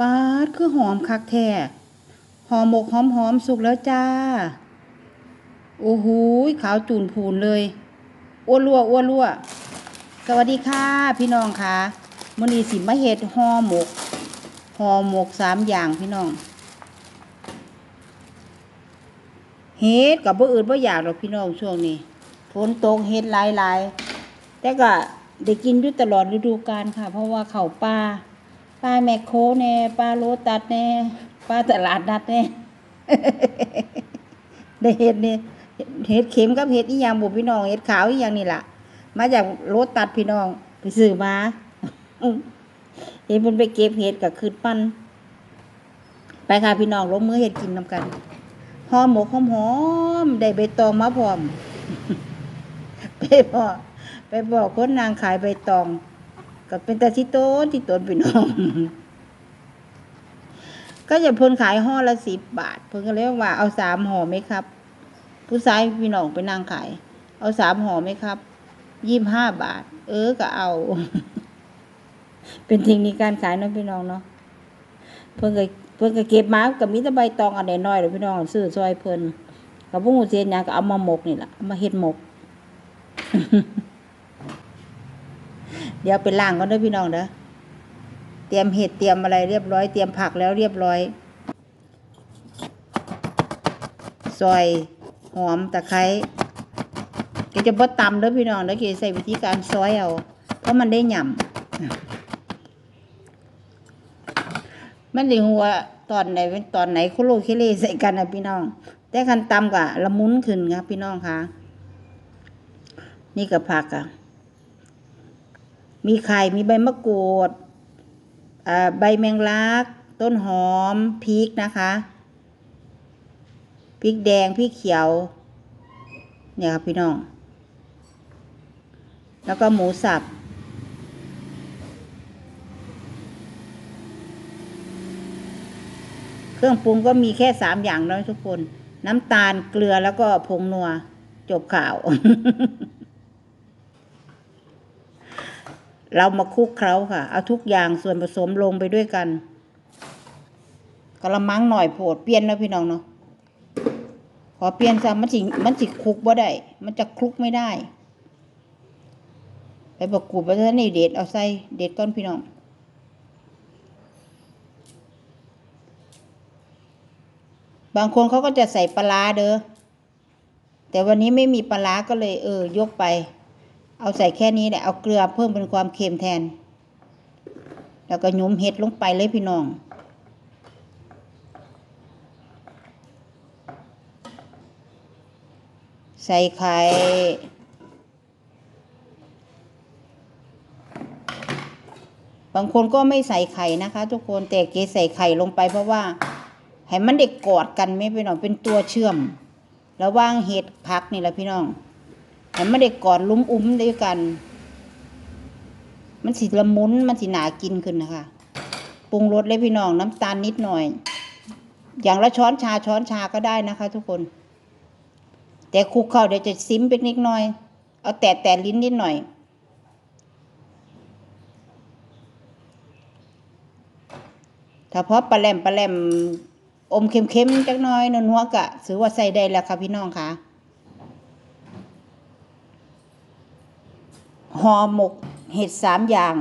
ปาดคือหอมคักแท้หอมหมกหอมหอมสุกแล้วจ้า โอ้โหขาวจูนพูนเลยอ้วนรั่วอ้วนรั่ว สวัสดีค่ะพี่น้องค่ะมื้อนี้สิมาเฮ็ดห่อหมกห่อหมกสามอย่างพี่น้องเฮ็ดกับบ่อื่นบ่อยากหรอกพี่น้องช่วงนี้ฝนตกเฮ็ดหลายๆแต่ก็ได้กินอยู่ตลอดฤดูกาลค่ะ เพราะว่าเขาป่า ป่าแมคโครแน่ป่าโลตัสแน่ป่าตลาดนัดแน่ได้เฮ็ดเนี่เฮ็ดเข็มกับเฮ็ดอีหยังบ่พี่น้องเฮ็ดขาวอีหยังนี่ล่ะ มาจากโลตัสพี่น้อง ไปซื้อมาเห็นเพิ่นไปเก็บเห็ดก็คือปั้นไปค่ะพี่น้องลงมือเฮ็ดกินนํกันหอมหมกหอมๆได้ใบตองมาพร้อมไปบอกไปบอกคนนางขายใบตอง ก็เป็นแตาที่โตนที่ตนพี่น้องก็จะเพิ่นขายห่อละสิบบาท เพิ่นก็เลยว่าเอาสามห่อไหมครับ ผู้ชายพี่น้องไปนั่งขาย เอาสามห่อไหมครับยี่ห้าบาท เออก็เอา เป็นเทคนิคการขายเนาะพี่น้องเนาะเพิ่นก็เพิ่นก็เก็บมากับมีแต่ใบตองอันน้อยๆเด้อพี่น้องซื้อซอยเพิ่นกับพวกหูเสียนยังก็เอามาหมกนี่แหละเอามาเฮ็ดหมก เดี๋ยวไปล้างก่อนด้อพี่น้องเด้อเตรียมเห็ดเตรียมอะไรเรียบร้อย เตรียมผักแล้วเรียบร้อยซอยหอมตะไคร้ก็จะบ่ตำเด้อพี่น้องเด้อเกใส่วิธีการซอยเอา เพราะมันได้หย่ำมันสิหัวตอนไหนเป็นตอนไหนโคโลเคเลใส่กันนะพี่น้อง แต่คันตำกะละมุนขึ้นครับพี่น้องคะนี่กับผักอะ มีไข่ มีใบมะกรูดอ่าใบแมงลัก ต้นหอม พริกนะคะ พริกแดง พริกเขียว เนี่ยครับพี่น้อง แล้วก็หมูสับ เครื่องปรุงก็มีแค่สามอย่างนะทุกคน น้ำตาล เกลือ แล้วก็ผงนัว จบข่าว เรามาคลุกเคล้าค่ะ เอาทุกอย่างส่วนผสมลงไปด้วยกันกระมังหน่อยโผดเปลี่ยนนะพี่น้องเนาะขอเปลี่ยนซะมันสิมันสิคลุกบ่ได้ มันจะคลุกไม่ได้ ไปประกูดไปเท่านี้เด็ดเอาใส่เด็ดก้อนพี่น้องบางคนเขาก็จะใส่ปลาเด้อแต่วันนี้ไม่มีปลาก็เลยเออยกไป เอาใส่แค่นี้แหละเอาเกลือเพิ่มเป็นความเค็มแทน แล้วก็หยุมเห็ดลงไปเลยพี่น้อง ใส่ไข่บางคนก็ไม่ใส่ไข่นะคะ ทุกคนแต่เกใส่ไข่ลงไปเพราะว่าให้มันเด็กกอดกันไม่พี่น้องเป็นตัวเชื่อม ระหว่างเห็ดผักนี่แหละพี่น้อง ให้มันเด็กอดลุ้มอุ้มด้วยกัน มันสิละมุนมันสิหนากินขึ้นนะคะปรุงรสเลยพี่น้องน้ำตาลนิดหน่อย อย่างละช้อนชาช้อนชาก็ได้นะคะ ทุกคน แต่คลุกเข้าเดี๋ยวจะซิมเป็นนิดหน่อย เอาแตะแตะลิ้นนิดหน่อยถ้าพอปลาแหลมปลาแหลมอมเค็มๆจักหน้อยนัวๆกะถือว่าใส่ได้แล้วค่ะพี่น้องค่ะ ห่อหมกเห็ดสามอย่าง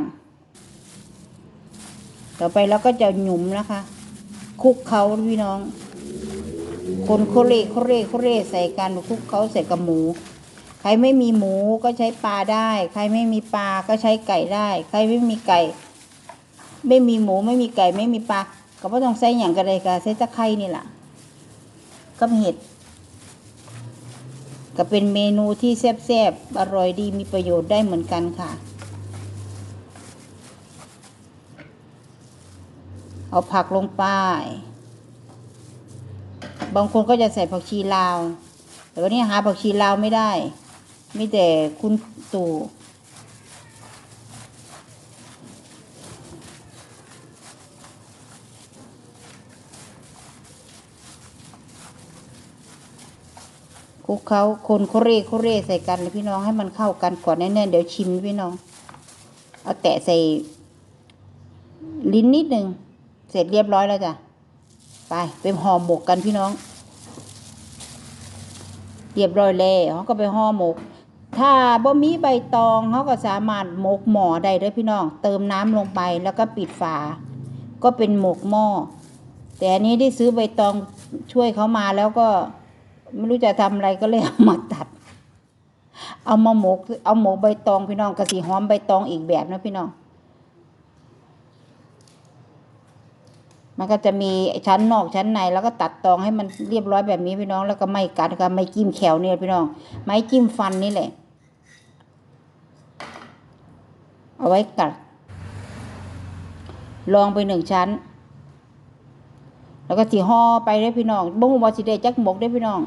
ต่อไปเราก็จะหยุมนะคะ คุกเขาพี่น้อง คนโคเรโคเรโคเรใส่กันคุกเขาใส่กับหมู ใครไม่มีหมูก็ใช้ปลาได้ ใครไม่มีปลาก็ใช้ไก่ได้ ใครไม่มีไก่ ไม่มีหมูไม่มีไก่ไม่มีปลาก็ไม่ต้องใส่อย่างกระไดกะใส่ตะไคร้นี่แหละกับเห็ด ก็เป็นเมนูที่แซ่บๆ อร่อยดีมีประโยชน์ได้เหมือนกันค่ะ เอาผักลงไป บางคนก็จะใส่ผักชีลาว แต่วันนี้หาผักชีลาวไม่ได้ มีแต่คุณตู่ คุกเขาคนโคเรโคเรใส่กันเลยพี่น้องให้มันเข้ากันก่อนแน่ๆเดี๋ยวชิมพี่น้อง เอาแตะใส่ ลิ้นนิดหนึ่งเสร็จเรียบร้อยแล้วจ้ะไปไปห่อหมกกันพี่น้อง เรียบร้อยแล้วเขาก็ไปห่อหมก ถ้าบ่มีใบตองเขาก็สามารถหมกหม้อได้เด้วยพี่น้อง เติมน้ำลงไปแล้วก็ปิดฝา ก็เป็นหมกหม้อแต่อันนี้ได้ซื้อใบตองช่วยเขามาแล้วก็ ไม่รู้จะทำอะไรก็เลยเอามาตัด เอามาหมก เอาหมกใบตองพี่น้องกระสีหอมใบตองอีกแบบนะพี่น้อง มันก็จะมีชั้นนอกชั้นในแล้วก็ตัดตองให้มันเรียบร้อยแบบนี้พี่น้อง แล้วก็ไม่กัดกับไม่จิ้มแขวเนี่ยพี่น้อง ไม้จิ้มฟันนี่แหละ เอาไว้กัด ลองไปหนึ่งชั้น แล้วก็สีห่อไปได้พี่น้องบ่งว่าสิได้จักหมกได้พี่น้อง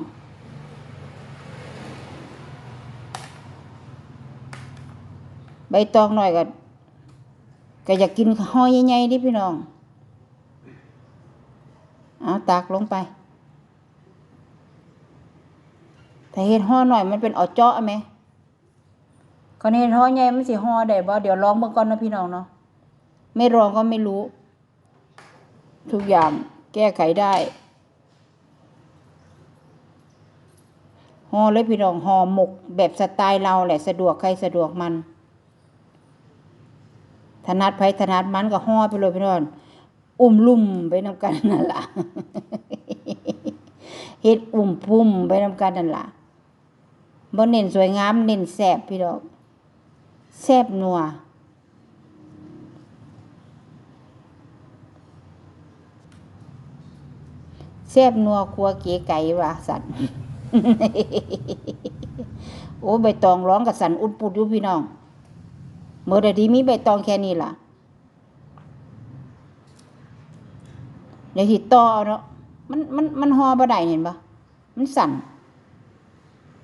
ใบตองหน่อยก็ก็อยากกินห่อใหญ่ๆดิพี่น้อง เอาตักลงไปถ้าเฮ็ดห่อหน่อยมันเป็นเอเจาะไหมก็เฮ็ดห่อใหญ่มันสิห่อได้บ่เดี๋ยวลองเบิ่งก่อนนะพี่น้องเนาะ ไม่ลองก็ไม่รู้ ทุกอย่าง แก้ไขได้ห่อเลยพี่น้องห่อหมกแบบสไตล์เราแหละสะดวกใครสะดวกมัน ถนัดไผถนัดมันก็ห่อไปเลยพี่น้องอุ้มลุ่มไปนำกันนั่นล่ะเฮ็ดอุ้มพุ่มไปนำกันนั่นล่ะบ่เน้นสวยงามเน้นแซ่บพี่น้องแซ่บนัว แซ่บนัวครัวเก๋ไก่ว่าสัตว์โอ้ใบตองร้องกับสันอุดปุดอยู่พี่น้องเมื่อใดดีมีใบตองแค่นี้ล่ะเดี๋ยวหิต่อเอาเนาะมันมันมันห่อบ่ได้เห็นปะมันสั่น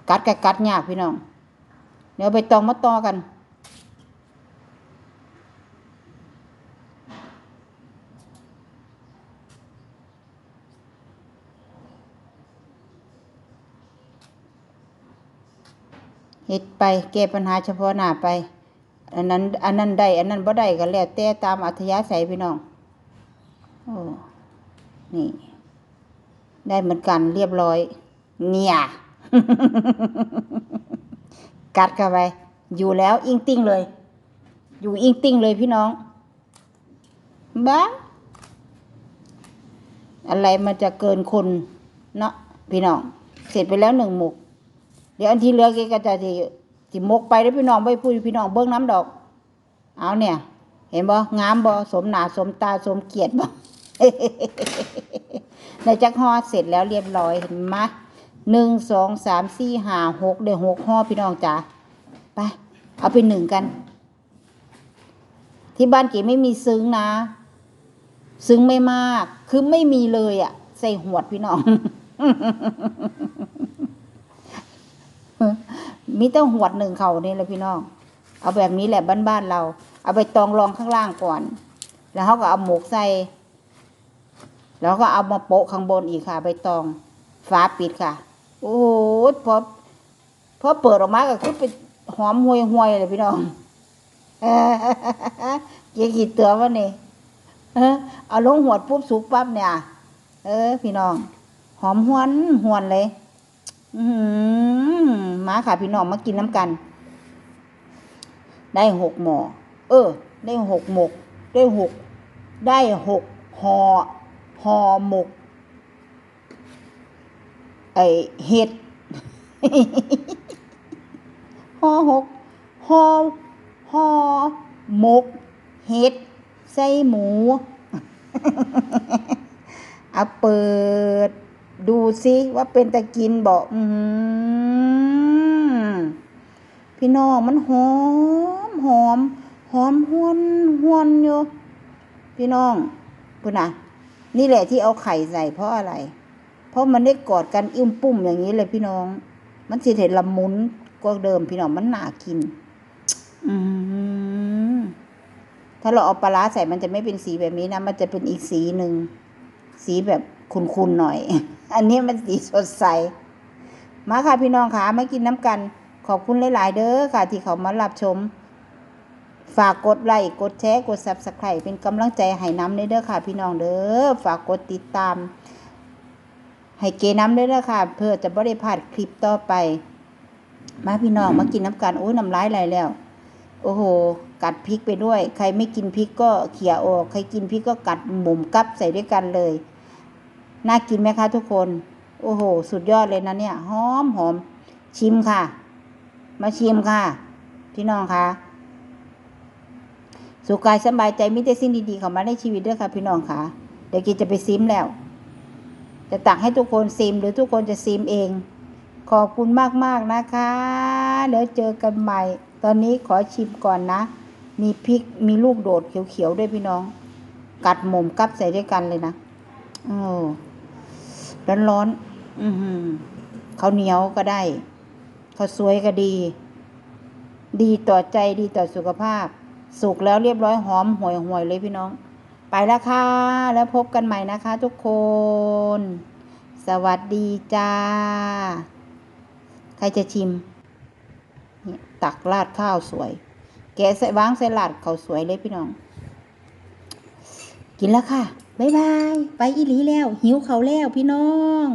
กัดกับกัดยากพี่น้อง เดี๋ยวใบตองมาต่อกัน เฮ็ดไปแก้ปัญหาเฉพาะหน้าไป อันนั้น อันนั้นได้ อันนั้นบ่ได้ก็แล้วแต่ตามอัธยาศัยพี่น้องโอ้นี่ ได้เหมือนกันเรียบร้อย เนี่ย กัดเข้าไป อยู่แล้วอิงติ้งเลย อยู่อิงติ้งเลยพี่น้องบ้าอะไรมันจะเกินคนเนาะพี่น้อง เสร็จไปแล้วหนึ่งหมก เดี๋ยวอันที่เหลือแกก็จะสิสิมกไปแล้วพี่น้องไปพูดพี่น้องเบิ้งน้ำดอก เอาเนี่ย เห็นบ่งามบ่สมหนาสมตาสมเกียรติบ่ในจักห่อเสร็จแล้วเรียบร้อยเห็นไหมหนึ่งสองสามสี่ห้าหกเดี๋ยวหกห่อพี่น้องจ๋าไป เอาไปหนึ่งกัน ที่บ้านเก๋ไม่มีซึ้งนะ ซึ้งไม่มาก คือไม่มีเลยอะใส่หวดพี่น้อง มีแต่หวดหนึ่งเขานี่แหละพี่น้อง เอาแบบนี้แหละบ้านๆเรา เอาไปตองรองข้างล่างก่อน แล้วเขาก็เอาหมกใส่ แล้วก็เอามาโปะข้างบนอีกค่ะใบตองฝาปิดค่ะ โอ้โหพอพอเปิดออกมาก็คือเป็นหอมห่วยห่วยๆเลยพี่น้องเกี่ยกี่เตือวะนี่เออเอาลงหวดปุ๊บสุกปั๊บเนี่ย เออ พี่น้อง หอมหวนหวนเลย อือหือมาค่ะพี่น้องมากินน้ำกัน ได้หกหมอ เออ ได้หกหมก ได้หก ได้หกหอหอหมก ไอเห็ดหอหกหอหอหมก เห็ดใส่หมู เอาเปิด ดูสิว่าเป็นตะกินบอกอืมพี่น้องมันหอมหอมหอมหวนหวนอยู่พี่น้องพุ่นะนี่แหละที่เอาไข่ใส่เพราะอะไร เพราะมันได้กอดกันอิ่มปุ้มอย่างนี้เลยพี่น้อง มันสิเห็นละมุนกว่าเดิมพี่น้องมันหนากิน อืมถ้าเราเอาปลาร้าใส่มันจะไม่เป็นสีแบบนี้นะ มันจะเป็นอีกสีหนึ่ง สีแบบ คุนๆหน่อย อันนี้มันสีสดใส มาค่ะพี่น้องค่ะมากินน้ำกัน ขอบคุณหลาย ๆ เด้อค่ะ ที่เขามารับชม ฝากกดไลค์กดแชร์กด Subscribe เป็นกำลังใจให้น้ำเด้อค่ะ พี่น้องเด้อฝากกดติดตาม ให้เกน้ำเด้อค่ะ เพื่อจะบ่ได้พลาดคลิปต่อไป มาพี่น้องมากินน้ำกันโอ้ยน้ำลายไหลแล้ว โอ้โหกัดพริกไปด้วย ใครไม่กินพริกก็เขี่ยออก ใครกินพริกก็กัดหมุมกับใส่ด้วยกันเลย น่ากินไหมคะทุกคน โอ้โห สุดยอดเลยนะเนี่ย หอมหอม ชิมค่ะ มาชิมค่ะ พี่น้องคะสุขกายสบายใจมิแต่สิ่งดีๆเข้ามาในชีวิตด้วยค่ะ พี่น้องค่ะ เดี๋ยวกินจะไปซิมแล้ว จะตักให้ทุกคนซิม หรือทุกคนจะซิมเอง ขอบคุณมากๆนะคะ เดี๋ยวเจอกันใหม่ ตอนนี้ขอชิมก่อนนะ มีพริก มีลูกโดดเขียวๆด้วยพี่น้อง กัดหมุมกับใส่ด้วยกันเลยนะโอ้ ร้อนๆอือหือข้าวเหนียวก็ได้ข้าวสวยก็ดี ดีต่อใจดีต่อสุขภาพ สุกแล้วเรียบร้อยหอมห่วยห่วยๆเลยพี่น้อง ไปแล้วค่ะ แล้วพบกันใหม่นะคะ ทุกคน สวัสดีจ้า ใครจะชิมเนี่ยตักราดข้าวสวย แกะใส่วางใส่ลาดข้าวสวยเลยพี่น้อง กินแล้วค่ะ บ๊ายบาย ไปอีหลีแล้ว หิวเขาวแล้วพี่น้อง